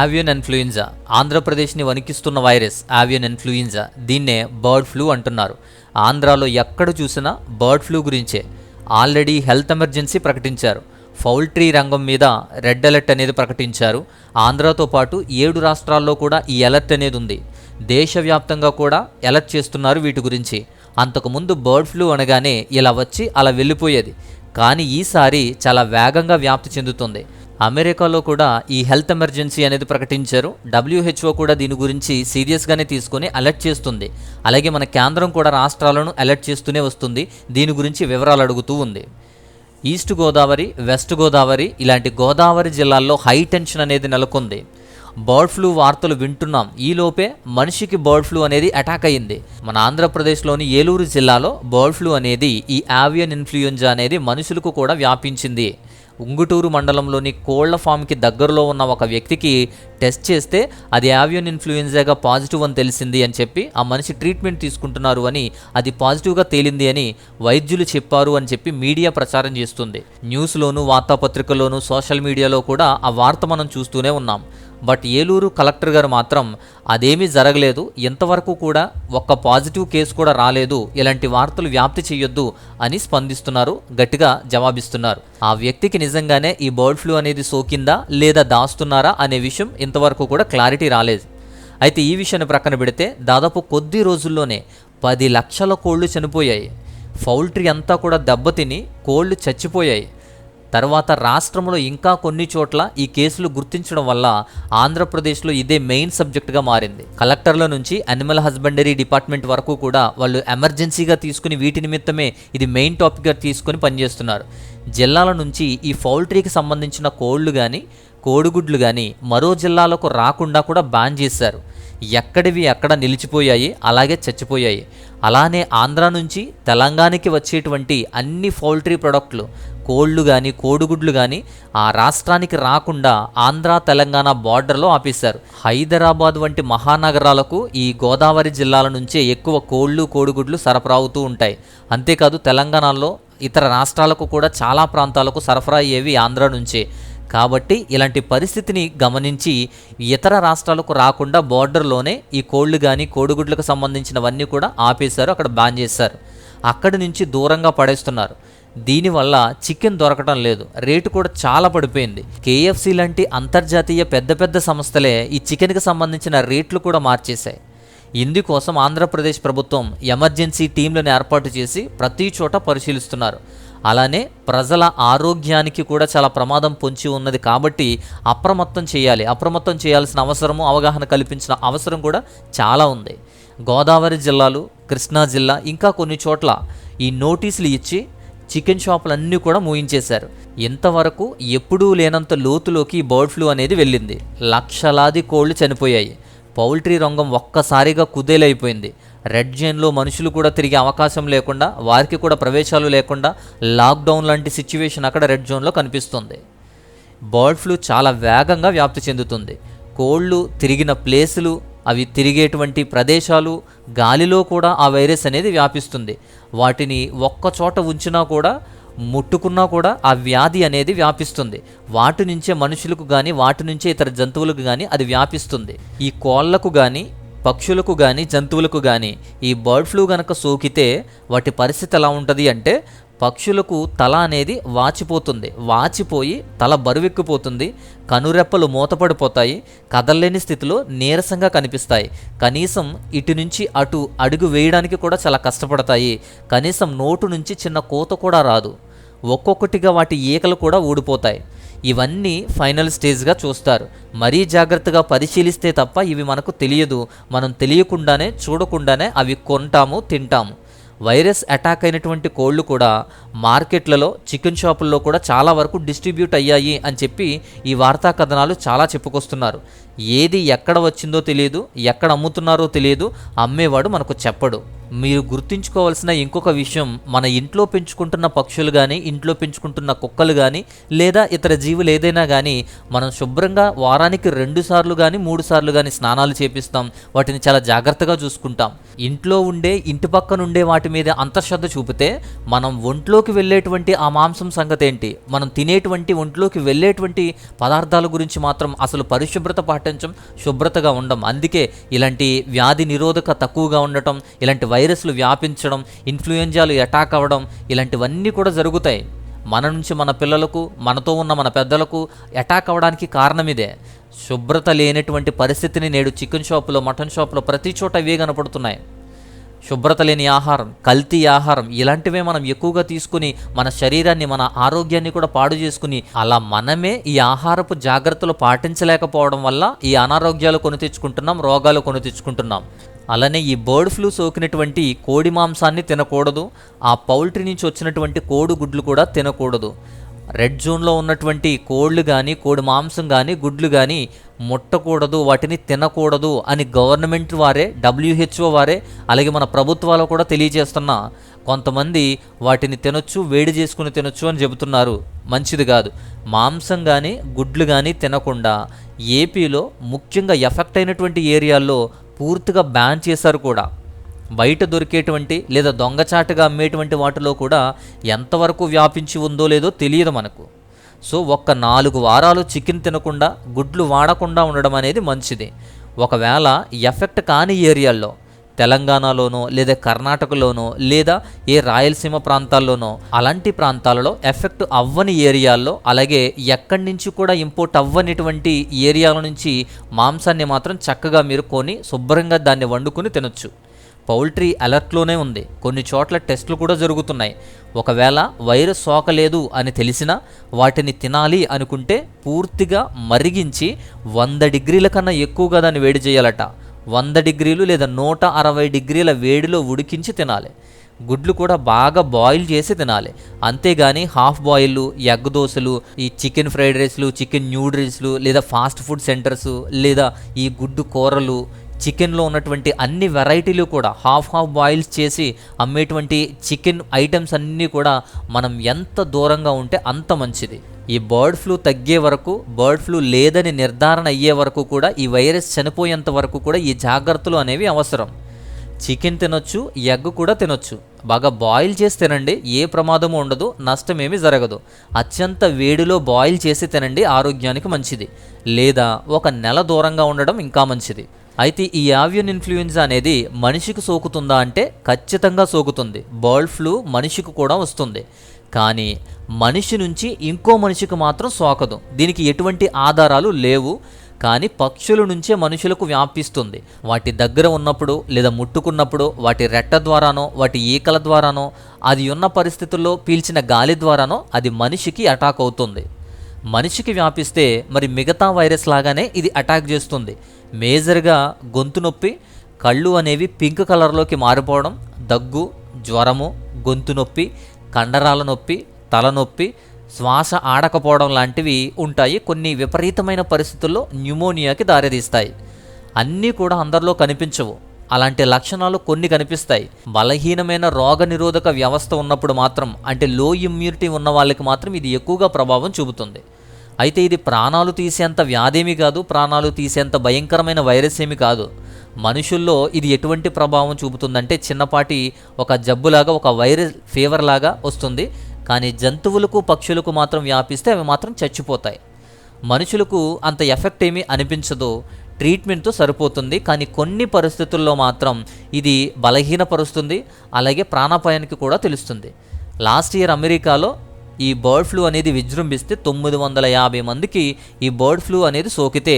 ఆవియన్ influenza ఆంధ్రప్రదేశ్ని వణికిస్తున్న virus avian influenza దీన్నే బర్డ్ ఫ్లూ అంటున్నారు. ఆంధ్రాలో ఎక్కడ చూసినా బర్డ్ ఫ్లూ గురించే. ఆల్రెడీ హెల్త్ ఎమర్జెన్సీ ప్రకటించారు. పౌల్ట్రీ రంగం మీద రెడ్ అలర్ట్ అనేది ప్రకటించారు. ఆంధ్రాతో పాటు ఏడు రాష్ట్రాల్లో కూడా ఈ అలర్ట్ అనేది ఉంది. దేశవ్యాప్తంగా కూడా అలర్ట్ చేస్తున్నారు వీటి గురించి. అంతకుముందు బర్డ్ ఫ్లూ అనగానే ఇలా వచ్చి అలా వెళ్ళిపోయేది. కానీ ఈసారి చాలా వేగంగా వ్యాప్తి చెందుతుంది. అమెరికాలో కూడా ఈ హెల్త్ ఎమర్జెన్సీ అనేది ప్రకటించారు. డబ్ల్యూహెచ్ఓ కూడా దీని గురించి సీరియస్గానే తీసుకొని అలర్ట్ చేస్తుంది. అలాగే మన కేంద్రం కూడా రాష్ట్రాలను అలర్ట్ చేస్తూనే వస్తుంది. దీని గురించి వివరాలు అడుగుతూ ఉంది. ఈస్ట్ గోదావరి వెస్ట్ గోదావరి ఇలాంటి గోదావరి జిల్లాల్లో హై టెన్షన్ అనేది నెలకొంది. బర్డ్ ఫ్లూ వార్తలు వింటున్నాం. ఈలోపే మనిషికి బర్డ్ ఫ్లూ అనేది అటాక్ అయ్యింది. మన ఆంధ్రప్రదేశ్లోని ఏలూరు జిల్లాలో బర్డ్ ఫ్లూ అనేది ఈ ఆవియన్ ఇన్ఫ్లుయెంజా అనేది మనుషులకు కూడా వ్యాపించింది. ఉంగుటూరు మండలంలోని కోళ్ళ ఫామ్కి దగ్గరలో ఉన్న ఒక వ్యక్తికి టెస్ట్ చేస్తే అది యావియన్ ఇన్ఫ్లుయెన్జాగా పాజిటివ్ అని తెలిసింది అని చెప్పి ఆ మనిషి ట్రీట్మెంట్ తీసుకుంటున్నారు అని అది పాజిటివ్గా తేలింది అని వైద్యులు చెప్పారు అని చెప్పి మీడియా ప్రచారం చేస్తుంది. న్యూస్లోను వార్తాపత్రికల్లోనూ సోషల్ మీడియాలో కూడా ఆ వార్త మనం చూస్తూనే ఉన్నాం. బట్ ఏలూరు కలెక్టర్ గారు మాత్రం అదేమీ జరగలేదు. ఇంతవరకు కూడా ఒక్క పాజిటివ్ కేసు కూడా రాలేదు. ఇలాంటి వార్తలు వ్యాప్తి చేయొద్దు అని స్పందిస్తున్నారు. గట్టిగా జవాబిస్తున్నారు. ఆ వ్యక్తికి నిజంగానే ఈ బర్డ్ ఫ్లూ అనేది సోకిందా లేదా దాస్తున్నారా అనే విషయం ఇంతవరకు కూడా క్లారిటీ రాలేదు. అయితే ఈ విషయాన్ని ప్రక్కన పెడితే దాదాపు కొద్ది రోజుల్లోనే పది లక్షల కోళ్ళు చనిపోయాయి. పౌల్ట్రీ అంతా కూడా దెబ్బతిని కోళ్ళు చచ్చిపోయాయి. తర్వాత రాష్ట్రంలో ఇంకా కొన్ని చోట్ల ఈ కేసులు గుర్తించడం వల్ల ఆంధ్రప్రదేశ్లో ఇదే మెయిన్ సబ్జెక్టుగా మారింది. కలెక్టర్ల నుంచి అనిమల్ హస్బెండరీ డిపార్ట్మెంట్ వరకు కూడా వాళ్ళు ఎమర్జెన్సీగా తీసుకుని వీటి నిమిత్తమే ఇది మెయిన్ టాపిక్గా తీసుకుని పనిచేస్తున్నారు. జిల్లాల నుంచి ఈ పౌల్ట్రీకి సంబంధించిన కోళ్ళు కానీ కోడిగుడ్లు కానీ మరో జిల్లాలకు రాకుండా కూడా బ్యాన్ చేశారు. ఎక్కడివి ఎక్కడ నిలిచిపోయాయి అలాగే చచ్చిపోయాయి. అలానే ఆంధ్ర నుంచి తెలంగాణకి వచ్చేటువంటి అన్ని పౌల్ట్రీ ప్రొడక్ట్లు కోళ్ళు కానీ కోడిగుడ్లు కానీ ఆ రాష్ట్రానికి రాకుండా ఆంధ్ర తెలంగాణ బార్డర్లో ఆపేశారు. హైదరాబాద్ వంటి మహానగరాలకు ఈ గోదావరి జిల్లాల నుంచే ఎక్కువ కోళ్ళు కోడిగుడ్లు సరఫరా అవుతూ ఉంటాయి. అంతేకాదు తెలంగాణలో ఇతర రాష్ట్రాలకు కూడా చాలా ప్రాంతాలకు సరఫరా అయ్యేవి ఆంధ్ర నుంచే. కాబట్టి ఇలాంటి పరిస్థితిని గమనించి ఇతర రాష్ట్రాలకు రాకుండా బార్డర్లోనే ఈ కోళ్ళు కానీ కోడిగుడ్లకు సంబంధించినవన్నీ కూడా ఆపేశారు అక్కడ బ్యాన్ చేశారు. అక్కడి నుంచి దూరంగా పడేస్తున్నారు. దీనివల్ల చికెన్ దొరకటం లేదు. రేటు కూడా చాలా పడిపోయింది. కేఎఫ్సి లాంటి అంతర్జాతీయ పెద్ద పెద్ద సంస్థలే ఈ చికెన్కి సంబంధించిన రేట్లు కూడా మార్చేశాయి. ఇందుకోసం ఆంధ్రప్రదేశ్ ప్రభుత్వం ఎమర్జెన్సీ టీంలను ఏర్పాటు చేసి ప్రతి చోట పరిశీలిస్తున్నారు. అలానే ప్రజల ఆరోగ్యానికి కూడా చాలా ప్రమాదం పొంచి ఉన్నది కాబట్టి అప్రమత్తం చేయాలి. అప్రమత్తం చేయాల్సిన అవసరము అవగాహన కల్పించిన అవసరం కూడా చాలా ఉంది. గోదావరి జిల్లాలు కృష్ణా జిల్లా ఇంకా కొన్ని చోట్ల ఈ నోటీసులు ఇచ్చి చికెన్ షాపులన్నీ కూడా మూయించేశారు. ఇంతవరకు ఎప్పుడూ లేనంత లోతులోకి ఈ బర్డ్ ఫ్లూ అనేది వెళ్ళింది. లక్షలాది కోళ్ళు చనిపోయాయి. పౌల్ట్రీ రంగం ఒక్కసారిగా కుదేలైపోయింది. రెడ్ జోన్లో మనుషులు కూడా తిరిగే అవకాశం లేకుండా వారికి కూడా ప్రవేశాలు లేకుండా లాక్డౌన్ లాంటి సిచ్యువేషన్ అక్కడ రెడ్ జోన్లో కనిపిస్తుంది. బర్డ్ ఫ్లూ చాలా వేగంగా వ్యాప్తి చెందుతుంది. కోళ్ళు తిరిగిన ప్లేసులు అవి తిరిగేటువంటి ప్రదేశాలు గాలిలో కూడా ఆ వైరస్ అనేది వ్యాపిస్తుంది. వాటిని ఒక్క చోట ఉంచినా కూడా ముట్టుకున్నా కూడా ఆ వ్యాధి అనేది వ్యాపిస్తుంది. వాటి నుంచే మనుషులకు కానీ వాటి నుంచే ఇతర జంతువులకు కానీ అది వ్యాపిస్తుంది. ఈ కోళ్ళకు కానీ పక్షులకు కానీ జంతువులకు కానీ ఈ బర్డ్ ఫ్లూ గనక సోకితే వాటి పరిస్థితి ఎలా ఉంటుంది అంటే పక్షులకు తల అనేది వాచిపోతుంది. వాచిపోయి తల బరువెక్కిపోతుంది. కనురెప్పలు మూతపడిపోతాయి. కదలలేని స్థితిలో నీరసంగా కనిపిస్తాయి. కనీసం ఇటు నుంచి అటు అడుగు వేయడానికి కూడా చాలా కష్టపడతాయి. కనీసం నోటు నుంచి చిన్న కోత కూడా రాదు. ఒక్కొక్కటిగా వాటి ఈకలు కూడా ఊడిపోతాయి. ఇవన్నీ ఫైనల్ స్టేజ్గా చూస్తారు. మరీ జాగ్రత్తగా పరిశీలిస్తే తప్ప ఇవి మనకు తెలియదు. మనం తెలియకుండానే చూడకుండానే అవి కొంటాము తింటాము. వైరస్ అటాక్ అయినటువంటి కోళ్ళు కూడా మార్కెట్లలో చికెన్ షాపుల్లో కూడా చాలా వరకు డిస్ట్రిబ్యూట్ అయ్యాయి అని చెప్పి ఈ వార్తా కథనాలు చాలా చెప్పుకొస్తున్నారు. ఏది ఎక్కడ వచ్చిందో తెలియదు ఎక్కడ అమ్ముతున్నారో తెలియదు అమ్మేవాడు మనకు చెప్పడు. మీరు గుర్తుంచుకోవాల్సిన ఇంకొక విషయం మన ఇంట్లో పెంచుకుంటున్న పక్షులు కానీ ఇంట్లో పెంచుకుంటున్న కుక్కలు కానీ లేదా ఇతర జీవులు ఏదైనా కానీ మనం శుభ్రంగా వారానికి రెండు సార్లు కానీ మూడు సార్లు కానీ స్నానాలు చేపిస్తాం వాటిని చాలా జాగ్రత్తగా చూసుకుంటాం. ఇంట్లో ఉండే ఇంటి పక్కన ఉండే వాటి మీద అంతశ్రద్ధ చూపితే మనం ఒంట్లోకి వెళ్ళేటువంటి ఆ మాంసం సంగతి ఏంటి మనం తినేటువంటి ఒంట్లోకి వెళ్ళేటువంటి పదార్థాల గురించి మాత్రం అసలు పరిశుభ్రత పాటించం శుభ్రతగా ఉండం. అందుకే ఇలాంటి వ్యాధి నిరోధక తక్కువగా ఉండటం ఇలాంటి వైరస్లు వ్యాపించడం ఇన్ఫ్లుయెంజాలు అటాక్ అవ్వడం ఇలాంటివన్నీ కూడా జరుగుతాయి. మన నుంచి మన పిల్లలకు మనతో ఉన్న మన పెద్దలకు అటాక్ అవ్వడానికి కారణం ఇదే. శుభ్రత లేనటువంటి పరిస్థితిని నేడు చికెన్ షాపులో మటన్ షాపులో ప్రతి చోట ఇవే కనపడుతున్నాయి. శుభ్రత లేని ఆహారం కల్తీ ఆహారం ఇలాంటివే మనం ఎక్కువగా తీసుకుని మన శరీరాన్ని మన ఆరోగ్యాన్ని కూడా పాడు చేసుకుని అలా మనమే ఈ ఆహారపు జాగ్రత్తలు పాటించలేకపోవడం వల్ల ఈ అనారోగ్యాలు కొని తెచ్చుకుంటున్నాం రోగాలు కొని తెచ్చుకుంటున్నాం. అలానే ఈ బర్డ్ ఫ్లూ సోకినటువంటి కోడి మాంసాన్ని తినకూడదు. ఆ పౌల్ట్రీ నుంచి వచ్చినటువంటి కోడి గుడ్లు కూడా తినకూడదు. రెడ్ జోన్లో ఉన్నటువంటి కోళ్ళు కానీ కోడి మాంసం కానీ గుడ్లు కానీ ముట్టకూడదు వాటిని తినకూడదు అని గవర్నమెంట్ వారే డబ్ల్యూహెచ్ఓ వారే అలాగే మన ప్రభుత్వాలు కూడా తెలియజేస్తున్న. కొంతమంది వాటిని తినొచ్చు వేడి చేసుకుని తినొచ్చు అని చెబుతున్నారు. మంచిది కాదు. మాంసం కానీ గుడ్లు కానీ తినకుండా ఏపీలో ముఖ్యంగా ఎఫెక్ట్ అయినటువంటి ఏరియాల్లో పూర్తిగా బ్యాన్ చేశారు కూడా. బయట దొరికేటువంటి లేదా దొంగచాటుగా అమ్మేటువంటి వాటిలో కూడా ఎంతవరకు వ్యాపించి ఉందో లేదో తెలియదు మనకు. సో ఒక్క నాలుగు వారాలు చికెన్ తినకుండా గుడ్లు వాడకుండా ఉండడం అనేది మంచిది. ఒకవేళ ఎఫెక్ట్ కాని ఏరియాల్లో తెలంగాణలోనో లేదా కర్ణాటకలోనో లేదా ఏ రాయలసీమ ప్రాంతాల్లోనో అలాంటి ప్రాంతాలలో ఎఫెక్ట్ అవ్వని ఏరియాల్లో అలాగే ఎక్కడి నుంచి కూడా ఇంపోర్ట్ అవ్వనిటువంటి ఏరియాల నుంచి మాంసాన్ని మాత్రం చక్కగా మీరు కొని శుభ్రంగా దాన్ని వండుకుని తినొచ్చు. పౌల్ట్రీ అలర్ట్లోనే ఉంది. కొన్ని చోట్ల టెస్టులు కూడా జరుగుతున్నాయి. ఒకవేళ వైరస్ సోకలేదు అని తెలిసినా వాటిని తినాలి అనుకుంటే పూర్తిగా మరిగించి వంద డిగ్రీల కన్నా ఎక్కువగా దాన్ని వేడి చేయాలట. వంద డిగ్రీలు లేదా నూట అరవై డిగ్రీల వేడిలో ఉడికించి తినాలి. గుడ్లు కూడా బాగా బాయిల్ చేసి తినాలి. అంతేగాని హాఫ్ బాయిల్లు ఎగ్ దోశలు ఈ చికెన్ ఫ్రైడ్ రైస్లు చికెన్ న్యూడిల్స్లు లేదా ఫాస్ట్ ఫుడ్ సెంటర్స్ లేదా ఈ గుడ్డు కూరలు చికెన్లో ఉన్నటువంటి అన్ని వెరైటీలు కూడా హాఫ్ హాఫ్ బాయిల్స్ చేసి అమ్మేటువంటి చికెన్ ఐటమ్స్ అన్నీ కూడా మనం ఎంత దూరంగా ఉంటే అంత మంచిది. ఈ బర్డ్ ఫ్లూ తగ్గే వరకు బర్డ్ ఫ్లూ లేదని నిర్ధారణ అయ్యే వరకు కూడా ఈ వైరస్ చనిపోయేంత వరకు కూడా ఈ జాగ్రత్తలు అనేవి అవసరం. చికెన్ తినొచ్చు ఎగ్ కూడా తినొచ్చు. బాగా బాయిల్ చేసి తినండి ఏ ప్రమాదము ఉండదు నష్టమేమి జరగదు. అత్యంత వేడిలో బాయిల్ చేసి తినండి ఆరోగ్యానికి మంచిది. లేదా ఒక నెల దూరంగా ఉండడం ఇంకా మంచిది. అయితే ఈ యావియన్ ఇన్ఫ్లుయెన్జా అనేది మనిషికి సోకుతుందా అంటే ఖచ్చితంగా సోకుతుంది. బర్డ్ ఫ్లూ మనిషికి కూడా వస్తుంది. కానీ మనిషి నుంచి ఇంకో మనిషికి మాత్రం సోకదు. దీనికి ఎటువంటి ఆధారాలు లేవు. కానీ పక్షుల నుంచే మనుషులకు వ్యాపిస్తుంది. వాటి దగ్గర ఉన్నప్పుడు లేదా ముట్టుకున్నప్పుడు వాటి రెట్ట ద్వారానో వాటి ఈకల ద్వారానో అది ఉన్న పరిస్థితుల్లో పీల్చిన గాలి ద్వారానో అది మనిషికి అటాక్ అవుతుంది. మనిషికి వ్యాపిస్తే మరి మిగతా వైరస్ లాగానే ఇది అటాక్ చేస్తుంది. మేజర్గా గొంతు నొప్పి కళ్ళు అనేవి పింక్ కలర్లోకి మారిపోవడం దగ్గు జ్వరము గొంతు నొప్పి కండరాల నొప్పి తలనొప్పి శ్వాస ఆడకపోవడం లాంటివి ఉంటాయి. కొన్ని విపరీతమైన పరిస్థితుల్లో న్యూమోనియాకి దారితీస్తాయి. అన్నీ కూడా అందరిలో కనిపించవు. అలాంటి లక్షణాలు కొన్ని కనిపిస్తాయి. బలహీనమైన రోగ నిరోధక వ్యవస్థ ఉన్నప్పుడు మాత్రం అంటే లో ఇమ్యూనిటీ ఉన్న వాళ్ళకి మాత్రం ఇది ఎక్కువగా ప్రభావం చూపుతుంది. అయితే ఇది ప్రాణాలు తీసేంత వ్యాధేమి కాదు ప్రాణాలు తీసేంత భయంకరమైన వైరస్ ఏమి కాదు. మనుషుల్లో ఇది ఎటువంటి ప్రభావం చూపుతుందంటే చిన్నపాటి ఒక జబ్బులాగా ఒక వైరస్ ఫీవర్ లాగా వస్తుంది. కానీ జంతువులకు పక్షులకు మాత్రం వ్యాపిస్తే అవి మాత్రం చచ్చిపోతాయి. మనుషులకు అంత ఎఫెక్ట్ ఏమీ అనిపించదు. ట్రీట్మెంట్తో సరిపోతుంది. కానీ కొన్ని పరిస్థితుల్లో మాత్రం ఇది బలహీనపరుస్తుంది. అలాగే ప్రాణాపాయానికి కూడా తెలుస్తుంది. లాస్ట్ ఇయర్ అమెరికాలో ఈ బర్డ్ ఫ్లూ అనేది విజృంభిస్తే తొమ్మిది వందల యాభై మందికి ఈ బర్డ్ ఫ్లూ అనేది సోకితే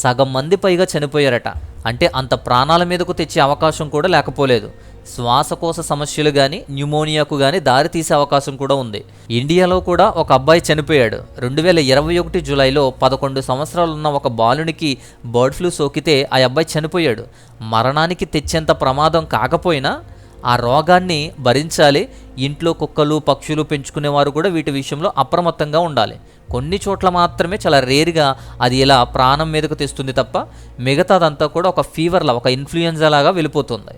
సగం మంది పైగా చనిపోయారట. అంటే అంత ప్రాణాల మీదకు తెచ్చే అవకాశం కూడా లేకపోలేదు. శ్వాసకోశ సమస్యలు కానీ న్యూమోనియాకు కానీ దారి తీసే అవకాశం కూడా ఉంది. ఇండియాలో కూడా ఒక అబ్బాయి చనిపోయాడు. రెండు వేల ఇరవై ఒకటి జూలైలో పదకొండు సంవత్సరాలు ఉన్న ఒక బాలునికి బర్డ్ ఫ్లూ సోకితే ఆ అబ్బాయి చనిపోయాడు. మరణానికి తెచ్చేంత ప్రమాదం కాకపోయినా ఆ రోగాన్ని భరించాలి. ఇంట్లో కుక్కలు పక్షులు పెంచుకునేవారు కూడా వీటి విషయంలో అప్రమత్తంగా ఉండాలి. కొన్ని చోట్ల మాత్రమే చాలా రేరుగా అది ఇలా ప్రాణం మీదకు తెస్తుంది తప్ప మిగతాదంతా కూడా ఒక ఫీవర్లా ఒక ఇన్ఫ్లుయెన్జా లాగా వెళ్ళిపోతుంది.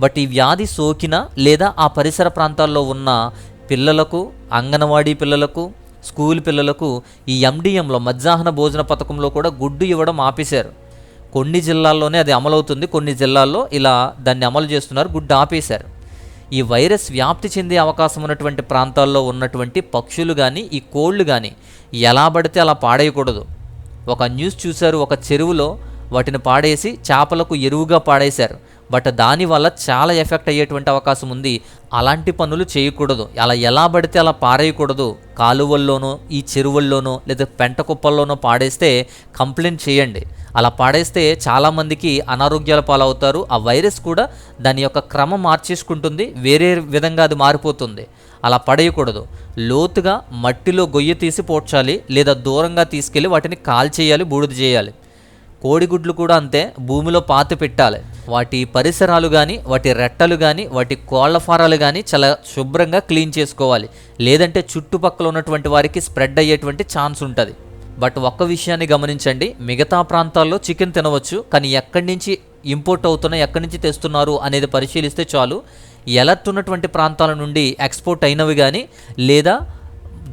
బట్ ఈ వ్యాధి సోకిన లేదా ఆ పరిసర ప్రాంతాల్లో ఉన్న పిల్లలకు అంగన్వాడీ పిల్లలకు స్కూల్ పిల్లలకు ఈ ఎండిఎంలో మధ్యాహ్న భోజన పథకంలో కూడా గుడ్డు ఇవ్వడం ఆపేశారు. కొన్ని జిల్లాల్లోనే అది అమలవుతుంది. కొన్ని జిల్లాల్లో ఇలా దాన్ని అమలు చేస్తున్నారు. గుడ్డు ఆపేశారు. ఈ వైరస్ వ్యాప్తి చెందే అవకాశం ఉన్నటువంటి ప్రాంతాల్లో ఉన్నటువంటి పక్షులు కానీ ఈ కోళ్ళు కానీ ఎలా పడితే అలా పాడేయకూడదు. ఒక న్యూస్ చూశారు. ఒక చెరువులో వాటిని పాడేసి చేపలకు ఎరువుగా పాడేశారు. బట్ దానివల్ల చాలా ఎఫెక్ట్ అయ్యేటువంటి అవకాశం ఉంది. అలాంటి పనులు చేయకూడదు. అలా ఎలా పడితే అలా పారేయకూడదు. కాలువల్లోనో ఈ చెరువుల్లోనో లేదా పెంట కుప్పల్లోనో పాడేస్తే కంప్లైంట్ చేయండి. అలా పాడేస్తే చాలామందికి అనారోగ్యాల పాలవుతారు. ఆ వైరస్ కూడా దాని యొక్క క్రమం మార్చేసుకుంటుంది. వేరే విధంగా అది మారిపోతుంది. అలా పడేయకూడదు. లోతుగా మట్టిలో గొయ్యి తీసి పోడ్చాలి లేదా దూరంగా తీసుకెళ్ళి వాటిని కాల్చేయాలి బూడిద చేయాలి. కోడిగుడ్లు కూడా అంతే. భూమిలో పాతి పెట్టాలి. వాటి పరిసరాలు కానీ వాటి రెట్టలు కానీ వాటి కోళ్ళ ఫారాలు కానీ చాలా శుభ్రంగా క్లీన్ చేసుకోవాలి. లేదంటే చుట్టుపక్కల ఉన్నటువంటి వారికి స్ప్రెడ్ అయ్యేటువంటి ఛాన్స్ ఉంటుంది. బట్ ఒక్క విషయాన్ని గమనించండి మిగతా ప్రాంతాల్లో చికెన్ తినవచ్చు కానీ ఎక్కడి నుంచి ఇంపోర్ట్ అవుతున్నా ఎక్కడి నుంచి తెస్తున్నారు అనేది పరిశీలిస్తే చాలు. ఎలర్ట్ ఉన్నటువంటి ప్రాంతాల నుండి ఎక్స్పోర్ట్ అయినవి కానీ లేదా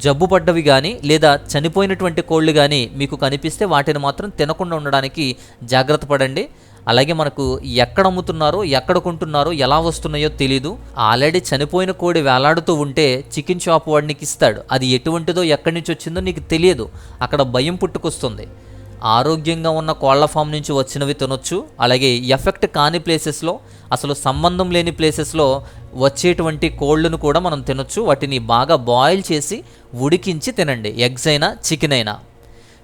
జబ్బు పడ్డవి కానీ లేదా చనిపోయినటువంటి కోళ్ళు కానీ మీకు కనిపిస్తే వాటిని మాత్రం తినకుండా ఉండడానికి జాగ్రత్త పడండి. అలాగే మనకు ఎక్కడ అమ్ముతున్నారో ఎక్కడ కొంటున్నారో ఎలా వస్తున్నాయో తెలీదు. ఆల్రెడీ చనిపోయిన కోడి వేలాడుతూ ఉంటే చికెన్ షాప్ వాడు నీకు ఇస్తాడు. అది ఎటువంటిదో ఎక్కడి నుంచి వచ్చిందో నీకు తెలియదు. అక్కడ భయం పుట్టుకొస్తుంది. ఆరోగ్యంగా ఉన్న కోళ్ళ ఫామ్ నుంచి వచ్చినవి తినొచ్చు. అలాగే ఎఫెక్ట్ కాని ప్లేసెస్లో అసలు సంబంధం లేని ప్లేసెస్లో వచ్చేటువంటి కోళ్ళను కూడా మనం తినొచ్చు. వాటిని బాగా బాయిల్ చేసి ఉడికించి తినండి. ఎగ్స్ అయినా చికెన్ అయినా.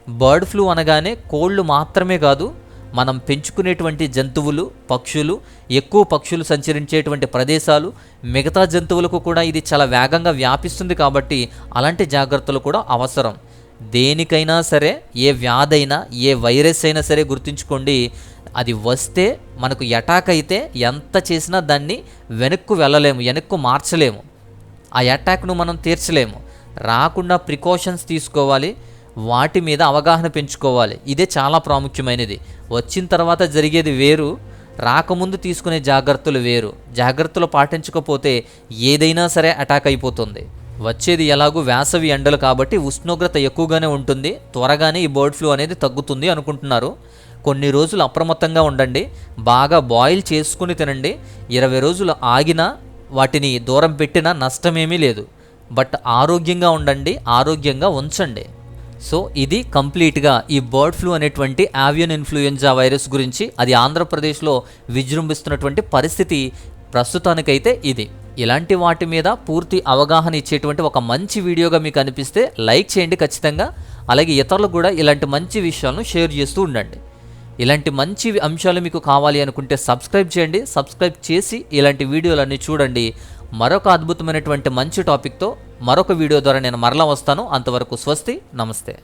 బర్డ్ ఫ్లూ అనగానే కోళ్ళు మాత్రమే కాదు మనం పెంచుకునేటువంటి జంతువులు పక్షులు ఎక్కువ పక్షులు సంచరించేటువంటి ప్రదేశాలు మిగతా జంతువులకు కూడా ఇది చాలా వేగంగా వ్యాపిస్తుంది కాబట్టి అలాంటి జాగ్రత్తలు కూడా అవసరం. దేనికైనా సరే ఏ వ్యాధైనా ఏ వైరస్ అయినా సరే గుర్తుంచుకోండి అది వస్తే మనకు అటాక్ అయితే ఎంత చేసినా దాన్ని వెనక్కు వెళ్ళలేము వెనక్కు మార్చలేము. ఆ అటాక్ను మనం తీర్చలేము. రాకుండా ప్రికాషన్స్ తీసుకోవాలి. వాటి మీద అవగాహన పెంచుకోవాలి. ఇదే చాలా ప్రాముఖ్యమైనది. వచ్చిన తర్వాత జరిగేది వేరు రాకముందు తీసుకునే జాగ్రత్తలు వేరు. జాగ్రత్తలు పాటించకపోతే ఏదైనా సరే అటాక్ అయిపోతుంది. వచ్చేది ఎలాగూ వేసవి ఎండలు కాబట్టి ఉష్ణోగ్రత ఎక్కువగానే ఉంటుంది. త్వరగానే ఈ బర్డ్ ఫ్లూ అనేది తగ్గుతుంది అనుకుంటున్నారు. కొన్ని రోజులు అప్రమత్తంగా ఉండండి. బాగా బాయిల్ చేసుకుని తినండి. ఇరవై రోజులు ఆగినా వాటిని దూరం పెట్టినా నష్టమేమీ లేదు. బట్ ఆరోగ్యంగా ఉండండి. ఆరోగ్యంగా ఉంచండి. సో ఇది కంప్లీట్గా ఈ బర్డ్ ఫ్లూ అనేటువంటి ఆవియన్ ఇన్ఫ్లుయెంజా వైరస్ గురించి అది ఆంధ్రప్రదేశ్లో విజృంభిస్తున్నటువంటి పరిస్థితి ప్రస్తుతానికైతే ఇది. ఇలాంటి వాటి మీద పూర్తి అవగాహన ఇచ్చేటువంటి ఒక మంచి వీడియోగా మీకు అనిపిస్తే లైక్ చేయండి ఖచ్చితంగా. అలాగే ఇతరులకు కూడా ఇలాంటి మంచి విషయాలను షేర్ చేస్తూ ఉండండి. ఇలాంటి మంచి అంశాలు మీకు కావాలి అనుకుంటే సబ్స్క్రైబ్ చేయండి. సబ్స్క్రైబ్ చేసి ఇలాంటి వీడియోలన్నీ చూడండి. మరొక అద్భుతమైనటువంటి మంచి టాపిక్తో మరొక వీడియో ద్వారా నేను మరలా వస్తాను. అంతవరకు స్వస్తి. నమస్తే.